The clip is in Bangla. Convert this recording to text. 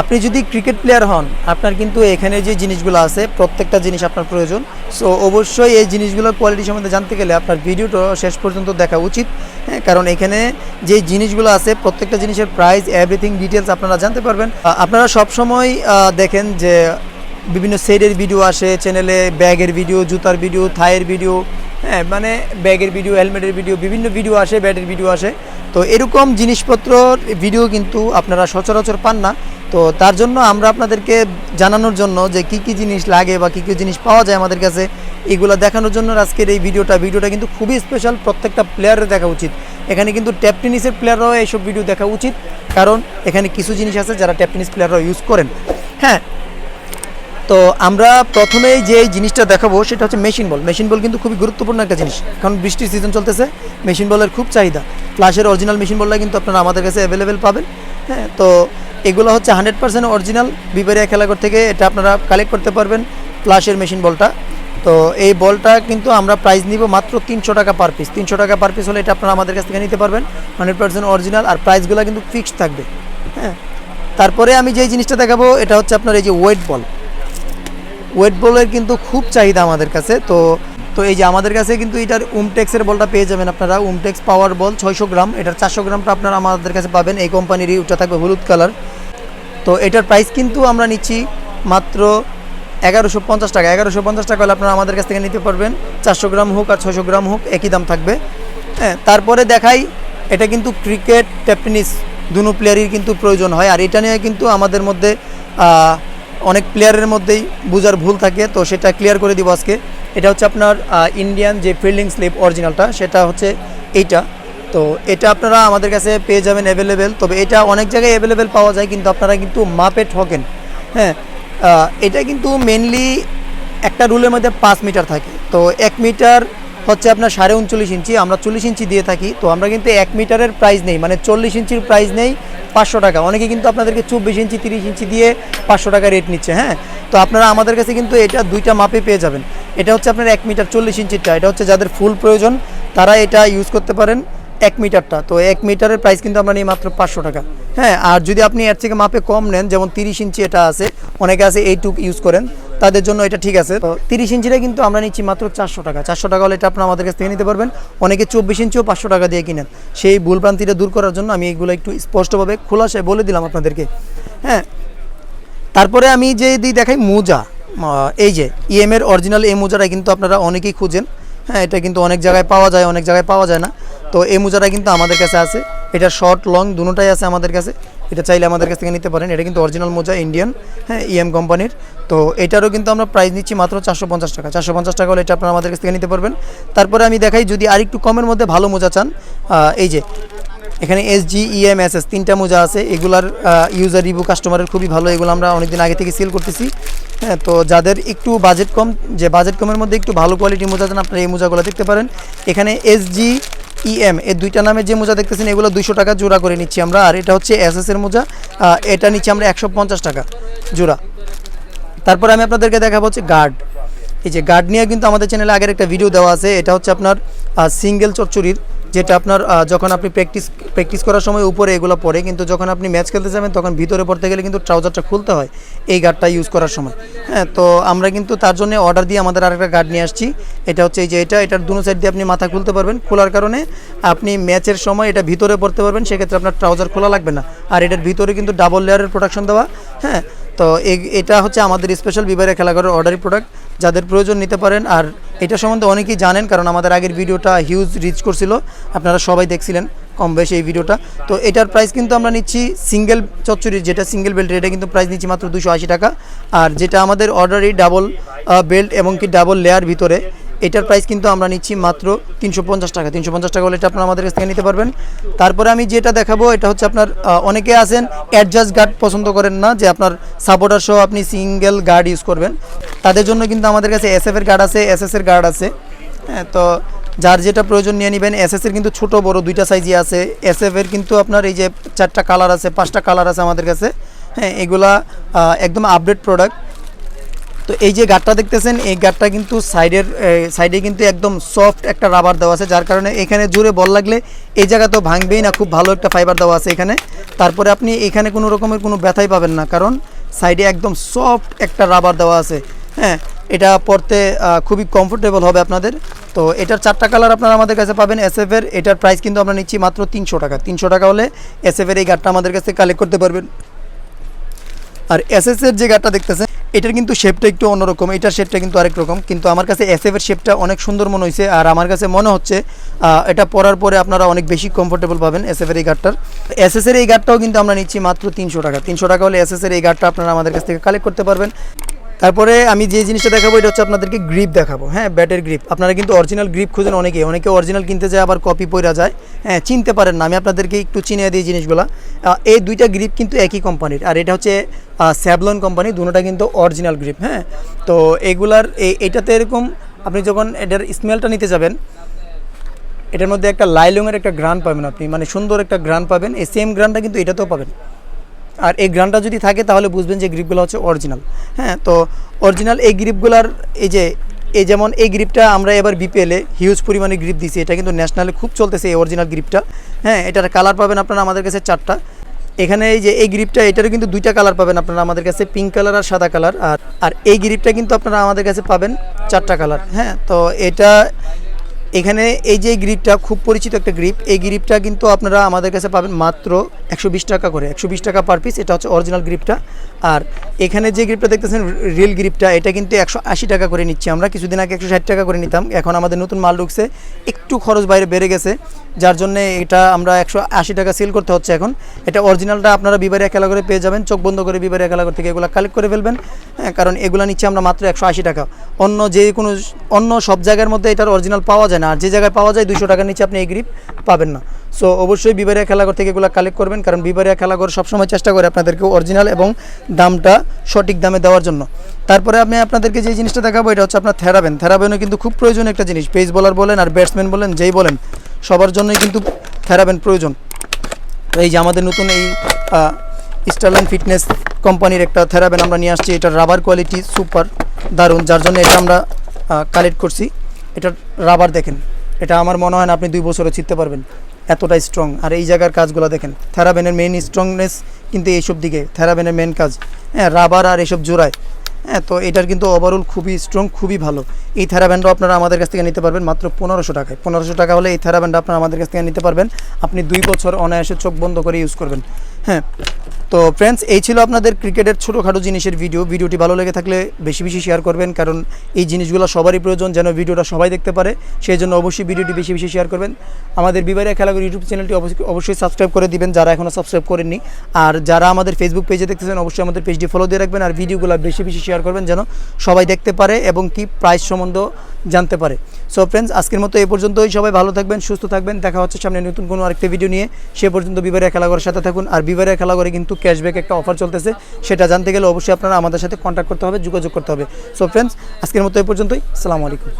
আপনি যদি ক্রিকেট প্লেয়ার হন, আপনার কিন্তু এখানে যে জিনিসগুলো আছে, প্রত্যেকটা জিনিস আপনার প্রয়োজন। সো অবশ্যই এই জিনিসগুলোর কোয়ালিটি সম্বন্ধে জানতে গেলে আপনার ভিডিওটা শেষ পর্যন্ত দেখা উচিত। হ্যাঁ কারণ এখানে যে জিনিসগুলো আছে, প্রত্যেকটা জিনিসের প্রাইস এভরিথিং ডিটেলস আপনারা জানতে পারবেন। আপনারা সবসময় দেখেন যে বিভিন্ন সেটের ভিডিও আসে চ্যানেলে ব্যাগের ভিডিও জুতার ভিডিও থায়ের ভিডিও হ্যাঁ মানে ব্যাগের ভিডিও হেলমেটের ভিডিও বিভিন্ন ভিডিও আসে ব্যাটের ভিডিও আসে। তো এরকম জিনিসপত্রর ভিডিও কিন্তু আপনারা সচরাচর পান না। তো তার জন্য আমরা আপনাদেরকে জানানোর জন্য যে কি কি জিনিস লাগে বা কী কী জিনিস পাওয়া যায় আমাদের কাছে, এগুলো দেখানোর জন্য আজকের এই ভিডিওটা। ভিডিওটা কিন্তু খুবই স্পেশাল প্রত্যেকটা প্লেয়ারের দেখা উচিত। এখানে কিন্তু ট্যাপ টেনিসের প্লেয়াররাও এইসব ভিডিও দেখা উচিত। কারণ এখানে কিছু জিনিস আছে যারা ট্যাপ টেনিস প্লেয়াররাও ইউজ করেন। হ্যাঁ তো আমরা প্রথমেই যে জিনিসটা দেখাবো সেটা হচ্ছে মেশিন বল মেশিন বল কিন্তু খুবই গুরুত্বপূর্ণ একটা জিনিস। কারণ বৃষ্টির সিজন চলতেছে মেশিন বলের খুব চাহিদা। ফ্লাশের অরিজিনাল মেশিন বললে কিন্তু আপনারা আমাদের কাছে অ্যাভেলেবেল পাবেন। হ্যাঁ তো এগুলো হচ্ছে হান্ড্রেড পার্সেন্ট অরিজিনাল বিবেরিয়া খেলাঘর থেকে এটা আপনারা কালেক্ট করতে পারবেন ফ্লাশের মেশিন বলটা। তো এই বলটা কিন্তু আমরা প্রাইস নিব মাত্র তিনশো টাকা পার পিস তিনশো টাকা পার পিস হলে এটা আপনারা আমাদের কাছ থেকে নিতে পারবেন হান্ড্রেড পার্সেন্ট অরিজিনাল আর প্রাইসগুলো কিন্তু ফিক্সড থাকবে। হ্যাঁ তারপরে আমি যেই জিনিসটা দেখাবো এটা হচ্ছে আপনার এই যে ওয়েট বল ওয়েট বলের কিন্তু খুব চাহিদা আমাদের কাছে। তো তো এই যে আমাদের কাছে কিন্তু এটার উমটেক্সের বলটা পেয়ে যাবেন আপনারা। উমটেক্স পাওয়ার বল ছয়শো গ্রাম, এটার চারশো গ্রামটা আপনারা আমাদের কাছে পাবেন। এই কোম্পানিরই ওটা থাকবে হলুদ কালার। তো এটার প্রাইস কিন্তু আমরা নিচ্ছি মাত্র এগারোশো পঞ্চাশ টাকা। এগারোশো পঞ্চাশ টাকা হলে আপনারা আমাদের কাছ থেকে নিতে পারবেন। চারশো গ্রাম হোক আর ছয়শো গ্রাম হোক, একই দাম থাকবে। হ্যাঁ তারপরে দেখাই, এটা কিন্তু ক্রিকেট, টেপনিস, দুনো প্লেয়ারই কিন্তু প্রয়োজন হয়। আর এটা নিয়ে কিন্তু আমাদের মধ্যে অনেক প্লেয়ারের মধ্যেই বুঝার ভুল থাকে, তো সেটা ক্লিয়ার করে দিব আজকে। এটা হচ্ছে আপনার ইন্ডিয়ান যে ফিল্ডিং স্লিপ অরিজিনালটা সেটা হচ্ছে এইটা। তো এটা আপনারা আমাদের কাছে পেয়ে যাবেন অ্যাভেলেবেল তবে এটা অনেক জায়গায় অ্যাভেলেবেল পাওয়া যায়, কিন্তু আপনারা কিন্তু মাপে ঠকেন হ্যাঁ এটা কিন্তু মেনলি একটা রুলের মধ্যে পাঁচ মিটার থাকে। তো এক মিটার হচ্ছে আপনার সাড়ে উনচল্লিশ ইঞ্চি, আমরা চল্লিশ ইঞ্চি দিয়ে থাকি, তো আমরা কিন্তু এক মিটারের প্রাইস নেই মানে চল্লিশ ইঞ্চির প্রাইস নেই পাঁচশো টাকা। অনেকে কিন্তু আপনাদেরকে চব্বিশ ইঞ্চি, তিরিশ ইঞ্চি দিয়ে পাঁচশো টাকা রেট নিচ্ছে হ্যাঁ? তো আপনারা আমাদের কাছে কিন্তু এটা দুইটা মাপে পেয়ে যাবেন। এটা হচ্ছে আপনার এক মিটার চল্লিশ ইঞ্চিরটা, এটা হচ্ছে যাদের ফুল প্রয়োজন, তারা এটা ইউজ করতে পারেন। এক মিটারটা। তো এক মিটারের প্রাইস কিন্তু আমরা নিই মাত্র পাঁচশো টাকা। হ্যাঁ আর যদি আপনি এর থেকে মাপে কম নেন, যেমন তিরিশ ইঞ্চি এটা আছে, অনেকে আছে এইটুক ইউজ করেন, তাদের জন্য এটা ঠিক আছে। তো তিরিশ ইঞ্চিটা কিন্তু আমরা নিচ্ছি মাত্র চারশো টাকা। চারশো টাকা হলে এটা আপনারা আমাদের কাছ থেকে নিতে পারবেন। অনেকে চব্বিশ ইঞ্চিও পাঁচশো টাকা দিয়ে কিনেন। সেই ভুলভ্রান্তিটা দূর করার জন্য আমি এগুলো একটু স্পষ্টভাবে, খোলাসায় বলে দিলাম আপনাদেরকে। হ্যাঁ তারপরে আমি যে দিই দেখাই মোজা। এই যে ইএম এর অরিজিনাল এই মোজাটা কিন্তু আপনারা অনেকেই খুঁজেন। হ্যাঁ এটা কিন্তু অনেক জায়গায় পাওয়া যায়, অনেক জায়গায় পাওয়া যায় না। তো এই মোজাটা কিন্তু আমাদের কাছে আছে। এটা শর্ট লং দুটোটাই আছে আমাদের কাছে। এটা চাইলে আমাদের কাছ থেকে নিতে পারেন। এটা কিন্তু অরিজিনাল মোজা ইন্ডিয়ান হ্যাঁ ইএম কোম্পানির তো এটারও কিন্তু আমরা প্রাইস নিচ্ছি মাত্র চারশো পঞ্চাশ টাকা। চারশো পঞ্চাশ টাকা হলে এটা আপনারা আমাদের কাছ থেকে নিতে পারবেন। তারপরে আমি দেখাই, যদি আরেকটু কমের মধ্যে ভালো মোজা চান এই যে, এখানে S G M S S তিনটা মোজা আছে। এগুলার ইউজার রিভিউ কাস্টমারের খুবই ভালো। এগুলো আমরা অনেকদিন আগে থেকে সেল করতেছি। হ্যাঁ তো যাদের একটু বাজেট কম, যে বাজেট কমের মধ্যে একটু ভালো কোয়ালিটির মোজা চান, আপনারা এই মোজাগুলো দেখতে পারেন। এখানে এস জি ইএম এই দুইটা নামে যে মোজা দেখতেছেন, এগুলো দুইশো টাকা জোড়া করে নিচ্ছি আমরা। আর এটা হচ্ছে এস এস এর মোজা। এটা নিচ্ছি আমরা একশো পঞ্চাশ টাকা জোড়া। তারপর আমি আপনাদেরকে দেখাবো হচ্ছে গার্ড এই যে গার্ড নিয়ে কিন্তু আমাদের চ্যানেলে আগের একটা ভিডিও দেওয়া আছে। এটা হচ্ছে আপনার সিঙ্গেল চচ্চড়ির। যেটা আপনার যখন আপনি প্র্যাকটিস প্র্যাকটিস করার সময় উপরে এগুলো পড়ে কিন্তু যখন আপনি ম্যাচ খেলতে যাবেন, তখন ভিতরে পড়তে গেলে কিন্তু ট্রাউজারটা খুলতে হয় এই গার্ডটা ইউজ করার সময়। হ্যাঁ তো আমরা কিন্তু তার জন্য অর্ডার দিয়ে আমাদের আরেকটা গার্ড নিয়ে আসছি। এটা হচ্ছে এই যে এটা, এটার দুনো সাইড দিয়ে আপনি মাথা খুলতে পারবেন। খোলার কারণে আপনি ম্যাচের সময় এটা ভিতরে পড়তে পারবেন, সেক্ষেত্রে আপনার ট্রাউজার খোলা লাগবে না। আর এটার ভিতরে কিন্তু ডাবল লেয়ারের প্রোডাকশন দেওয়া হ্যাঁ তো এটা হচ্ছে আমাদের স্পেশাল বিবারের খেলাঘরের অর্ডারি প্রোডাক্ট যাদের প্রয়োজন নিতে পারেন। আর এটা সম্বন্ধে অনেকেই জানেন, কারণ আমাদের আগের ভিডিওটা হিউজ রিচ করছিল। আপনারা সবাই দেখছিলেন কম বেশি এই ভিডিওটা। তো এটার প্রাইস কিন্তু আমরা নিচ্ছি সিঙ্গেল চচ্চড়ির যেটা সিঙ্গেল বেল্টের এটা কিন্তু প্রাইস নিচ্ছি মাত্র দুশো আশি টাকা। আর যেটা আমাদের অর্ডারি ডাবল বেল্ট এবং কি ডাবল লেয়ার ভিতরে, এটার প্রাইস কিন্তু আমরা নিচ্ছি মাত্র তিনশো পঞ্চাশ টাকা। তিনশো পঞ্চাশ টাকা হলে এটা আপনারা আমাদের কাছ থেকে নিতে পারবেন। তারপরে আমি যেটা দেখাবো, এটা হচ্ছে আপনার অনেকে আছেন অ্যাডজাস্ট গার্ড পছন্দ করেন না, যে আপনার সাপোর্টার সহ আপনি সিঙ্গেল গার্ড ইউজ করবেন। তাদের জন্য কিন্তু আমাদের কাছে এস এর গার্ড আছে এস এর গার্ড আছে। হ্যাঁ তো যার যেটা প্রয়োজন নিয়ে নেবেন এস এর কিন্তু ছোট, বড় দুইটা সাইজই আছে। এস এর কিন্তু আপনার এই যে চারটা কালার আছে, পাঁচটা কালার আছে আমাদের কাছে। হ্যাঁ এগুলা একদম আপডেট প্রোডাক্ট তো এই যে গাটটা দেখতেছেন, এই গাটটা কিন্তু সাইডের সাইডে কিন্তু একদম সফট একটা রাবার দেওয়া আছে, যার কারণে এখানে জোরে বল লাগলে এই জায়গা তো ভাঙবেই না, খুব ভালো একটা ফাইবার দেওয়া আছে এখানে। তারপরে আপনি এখানে কোনো রকমের কোনো ব্যথাই পাবেন না, কারণ সাইডে একদম সফট একটা রাবার দেওয়া আছে। হ্যাঁ এটা পরতে খুবই কমফোর্টেবল হবে আপনাদের। তো এটার চারটা কালার আপনারা আমাদের কাছে পাবেন এস এর। এটার প্রাইস কিন্তু আমরা নিচ্ছি মাত্র তিনশো টাকা। তিনশো টাকা হলে এস এর এই গাটটা আমাদের কাছে কালেক্ট করতে পারবেন। আর এসএস এর যে গাড়টা দেখতেছেন, এটার কিন্তু শেপটা একটু অন্যরকম। এটার শেপটা কিন্তু আরেক রকম। কিন্তু আমার কাছে এসএফ এর শেপটা অনেক সুন্দর মনে হয়েছে আর আমার কাছে মনে হচ্ছে এটা পরার পরে আপনারা অনেক বেশি কমফোর্টেবল পাবেন এসএফ এর এই গাড়টার। এসএস এর এই গাড়টাও কিন্তু আমরা নিচ্ছি মাত্র তিনশো টাকা। তিনশো টাকা হলে এসএস এর এই গাড়টা আপনারা আমাদের কাছ থেকে কালেক্ট করতে পারবেন। তারপরে আমি যে জিনিসটা দেখাবো, এটা হচ্ছে আপনাদেরকে গ্রিপ দেখাবো। হ্যাঁ ব্যাটের গ্রিপ আপনারা কিন্তু অরিজিনাল গ্রিপ খুঁজেন অনেকে। অনেকে অরিজিনাল কিনতে যায়, আবার কপি পইরা যায়। হ্যাঁ চিনতে পারেন না। আমি আপনাদেরকে একটু চিনিয়ে দিই জিনিসগুলো। এই দুইটা গ্রিপ কিন্তু একই কোম্পানির আর এটা হচ্ছে স্যাবলন কোম্পানি দুটোটা কিন্তু অরিজিনাল গ্রিপ হ্যাঁ। তো এগুলার এটাতে এরকম আপনি যখন এটার স্মেলটা নিতে যাবেন, এটার মধ্যে একটা লাইলংয়ের একটা গ্রান পাবেন আপনি। মানে সুন্দর একটা গ্রান পাবেন। এই সেম গ্রানটা কিন্তু এটাতেও পাবেন। আর এই গ্রানটা যদি থাকে, তাহলে বুঝবেন যে গ্রিপগুলো হচ্ছে অরিজিনাল হ্যাঁ তো অরিজিনাল এই গ্রিপগুলার এই যে, এই যেমন এই গ্রিপটা আমরা এবার বিপিএলে হিউজ পরিমাণে গ্রিপ দিছি এটা কিন্তু ন্যাশনালে খুব চলতেছে এই অরিজিনাল গ্রিপটা হ্যাঁ এটার কালার পাবেন আপনারা আমাদের কাছে চারটা। এখানে এই যে এই গ্রিপটা এটারও কিন্তু দুইটা কালার পাবেন আপনারা আমাদের কাছে পিঙ্ক কালার আর সাদা কালার আর আর এই গ্রিপটা কিন্তু আপনারা আমাদের কাছে পাবেন চারটা কালার হ্যাঁ তো এটা এখানে এই যে গ্রিপটা খুব পরিচিত একটা গ্রিপ, এই গ্রিপটা কিন্তু আপনারা আমাদের কাছে পাবেন মাত্র একশো বিশ টাকা করে, একশো বিশ টাকা পার পিস এটা হচ্ছে অরিজিনাল গ্রিপটা। আর এখানে যে গ্রিপটা দেখতেছেন রিয়েল গ্রিপটা এটা কিন্তু একশো আশি টাকা করে নিচ্ছি আমরা। কিছুদিন আগে একশো ষাট টাকা করে নিতাম। এখন আমাদের নতুন মাল ঢুকছে। একটু খরচ বাইরে বেড়ে গেছে, যার জন্য এটা আমরা একশো আশি টাকা সেল করতে হচ্ছে এখন। এটা অরিজিনালটা আপনারা বিবারিয়া খেলা করে পেয়ে যাবেন। চোখ বন্ধ করে বিবারিয়া খেলা থেকে এগুলো কালেক্ট করে ফেলবেন। হ্যাঁ কারণ এগুলো নিচ্ছি আমরা মাত্র একশো আশি টাকা। অন্য যে কোনো অন্য সব জায়গার মধ্যে এটার অরিজিনাল পাওয়া যায় না। আর যে জায়গায় পাওয়া যায় দুশো টাকার নিচে আপনি এই গ্রিপ পাবেন না। সো অবশ্যই বিবারিয়া খেলাঘর থেকে এগুলো কালেক্ট করবেন, কারণ বিবারিয়া খেলাঘর সবসময় চেষ্টা করে আপনাদেরকে অরিজিনাল এবং দামটা সঠিক দামে দেওয়ার জন্য। তারপরে আমি আপনাদেরকে যে জিনিসটা দেখাবো, এটা হচ্ছে আপনার থেরাবেন থেরাবেনও কিন্তু খুব প্রয়োজনীয় একটা জিনিস। পেস বোলার বলেন আর ব্যাটসম্যান বলেন, যেই বলেন, সবার জন্যই কিন্তু থেরাবেন প্রয়োজন। এই যে আমাদের নতুন এই স্টারলাইন ফিটনেস কোম্পানির একটা থেরাবেন আমরা নিয়ে আসছি, এটার রাবার কোয়ালিটি সুপার দারুণ, যার জন্য এটা আমরা কালেক্ট করছি। এটার রাবার দেখেন, এটা আমার মনে হয় না আপনি দুই বছরে চিনতে পারবেন। এতটা স্ট্রং আর এই জায়গার কাজগুলো দেখেন থেরাবেনের মেন স্ট্রংনেস কিন্তু এইসব দিকে থেরাবেনের মেন কাজ। হ্যাঁ রাবার আর এসব জোড়ায়। হ্যাঁ তো এটার কিন্তু ওভারঅল খুবই স্ট্রং খুবই ভালো। এই থেরাব্যান্ডও আপনারা আমাদের কাছ থেকে নিতে পারবেন মাত্র পনেরোশো টাকায়। পনেরোশো টাকা হলে এই থেরাব্যান্ড আপনারা আমাদের কাছ থেকে নিতে পারবেন। আপনি দুই বছর অনায়াসে চোখ বন্ধ করে ইউজ করবেন। হ্যাঁ তো ফ্রেন্ডস এই ছিল আপনাদের ক্রিকেটের ছোটোখাটো জিনিসের ভিডিও ভিডিওটি ভালো লেগে থাকলে বেশি বেশি শেয়ার করবেন, কারণ এই জিনিসগুলো সবারই প্রয়োজন যেন ভিডিওটা সবাই দেখতে পারে। সেই জন্য অবশ্যই ভিডিওটি বেশি বেশি শেয়ার করবেন। আমাদের বিবারিয়া খেলাগুলো ইউটিউব চ্যানেলটি অবশ্যই অবশ্যই সাবস্ক্রাইব করে দিবেন, যারা এখনও সাবস্ক্রাইব করেননি। আর যারা আমাদের ফেসবুক পেজে দেখতেছেন, অবশ্যই আমাদের পেজটি ফলো দিয়ে রাখবেন। আর ভিডিওগুলো বেশি বেশি শেয়ার করবেন যেন সবাই দেখতে পারে এবং কি প্রাইস সম্বন্ধ জানতে পারে। সো ফ্রেন্ডস আজকের মতো এই পর্যন্তই। সবাই ভালো থাকবেন, সুস্থ থাকবেন। দেখা হচ্ছে সামনে নতুন কোনো আরেকটা ভিডিও নিয়ে। সে পর্যন্ত বিবারের খেলাঘরের সাথে থাকুন। আর বিবারের খেলাঘরে কিন্তু ক্যাশব্যাক একটা অফার চলতেছে। সেটা জানতে গেলে অবশ্যই আপনারা আমাদের সাথে কন্ট্যাক্ট করতে হবে, যোগাযোগ করতে হবে। সো ফ্রেন্ডস আজকের মতো এই পর্যন্তই। সালামু আলাইকুম।